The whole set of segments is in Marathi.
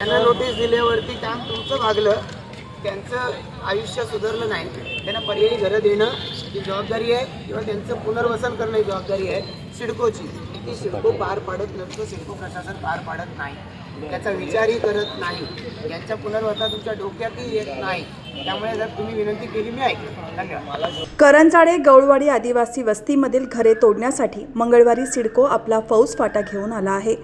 त्यांना नोटीस दिल्यावरती काम तुमचं भागलं त्यांचं आयुष्य सुधारलं नाही. त्यांना पर्यायी घरं देणं ही जबाबदारी आहे किंवा त्यांचं पुनर्वसन करणं ही जबाबदारी आहे. सिडकोची. ती सिडको पार पाडत नसतं सिडको प्रशासन पार पाडत नाही. त्याचा विचारही करत नाही. यांच्या पुनर्वसन तुमच्या डोक्यातही येत नाही. त्यामुळे जर तुम्ही विनंती केली मी ऐक करंजाडे गौळवाडी आदिवासी वस्तीमधील घरे तोडण्यासाठी मंगळवारी सिडको आपला फौज फाटा घेऊन आला आहे.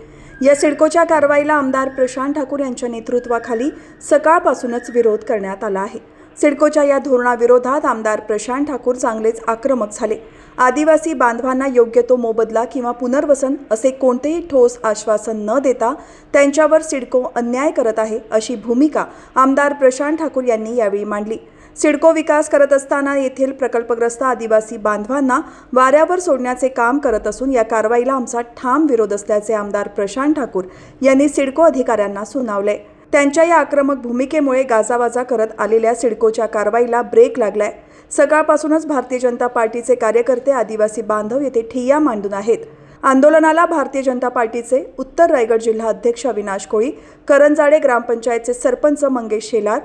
या सिडकोच्या कारवाईला आमदार प्रशांत ठाकूर यांच्या नेतृत्वाखाली सकाळपासूनच विरोध करण्यात आला आहे. सिडकोच्या या धोरणाविरोधात आमदार प्रशांत ठाकूर चांगलेच आक्रमक झाले. आदिवासी बांधवांना योग्य तो मोबदला किंवा पुनर्वसन असे कोणतेही ठोस आश्वासन न देता त्यांच्यावर सिडको अन्याय करत आहे अशी भूमिका आमदार प्रशांत ठाकूर यांनी यावेळी मांडली. सिडको विकास करत असताना येथील प्रकल्पग्रस्त आदिवासी बांधवांना वाऱ्यावर सोडण्याचे काम करत असून या कारवाईला आमचा ठाम विरोध असल्याचे आमदार प्रशांत ठाकूर यांनी सिडको अधिकाऱ्यांना सुनावले. त्यांच्या या आक्रमक भूमिकेमुळे गाजावाजा करत आलेल्या सिडकोच्या कारवाईला ब्रेक लागलाय. सकाळपासूनच भारतीय जनता पार्टीचे कार्यकर्ते आदिवासी बांधव येथे ठिय्या मांडून आहेत. आंदोलनाला भारतीय जनता पार्टीचे उत्तर रायगड जिल्हा अध्यक्ष अविनाश कोळी करंजाडे ग्रामपंचायतचे सरपंच मंगेश शेलार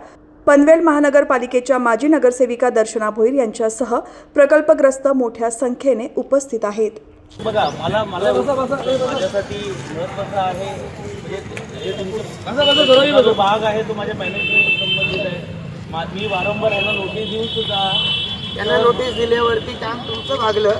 पनवेल महानगरपालिकेच्या माजी नगरसेविका दर्शना भोईर यांच्यासह प्रकल्पग्रस्त मोठ्या संख्येने उपस्थित आहेत. बघा मला मला माझ्यासाठी महत्वाचं आहे म्हणजे तुमचं जो भाग आहे तो माझ्या मॅनेजमेंट संबंधित आहे. मा- मी वारंवार यांना नोटीस देऊन सुद्धा. त्यांना नोटीस दिल्यावरती काम तुमचं भागलं.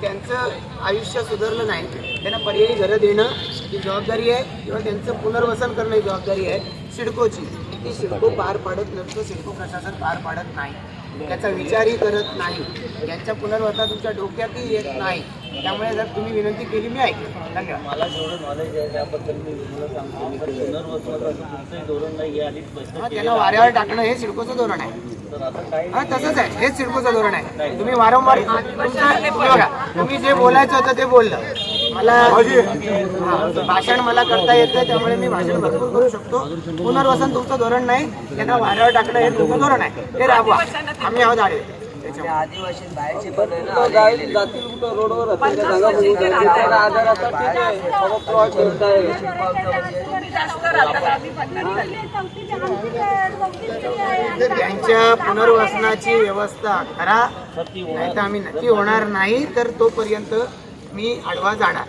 त्यांचं आयुष्य सुधारलं नाही. त्यांना पर्यायी घरं देणं ही जबाबदारी आहे किंवा त्यांचं पुनर्वसन करणं ही जबाबदारी आहे. सिडकोची ती सिडको पार पाडत नसतं सिडको प्रशासन पार पाडत नाही. त्याचा विचारही करत नाही. यांच्या पुनर्वसन तुमच्या डोक्यातही येत नाही. त्यामुळे जर तुम्ही विनंती केली मी ऐक धन्यवाद. मला जेवढं नॉलेज आहे त्याबद्दल मी तुम्हाला सांगतो. पुनर्वसनाचं तुमचंही धोरण नाही हे हा, केलं त्यांना वाऱ्यावर टाकणं हे सिडकोचं धोरण आहे. हा तसंच आहे. हेच सिडकोचं धोरण आहे. तुम्ही वारंवार तुम्ही जे बोलायचं होतं ते बोललं. मला भाषण मला करता येतं त्यामुळे मी भाषण भरपूर करू शकतो. पुनर्वसन तुमचं धोरण नाही त्यांना वाऱ्यावर टाकणं हे तुमचं धोरण आहे. ते राबवा. आम्ही आहोत आडे आदिवासी बाहेरचे पण जातील कुठं रोडवर त्यांच्या पुनर्वसनाची व्यवस्था करा नाही तर आम्ही नक्की होणार नाही तर तोपर्यंत मी आडवा जाणार.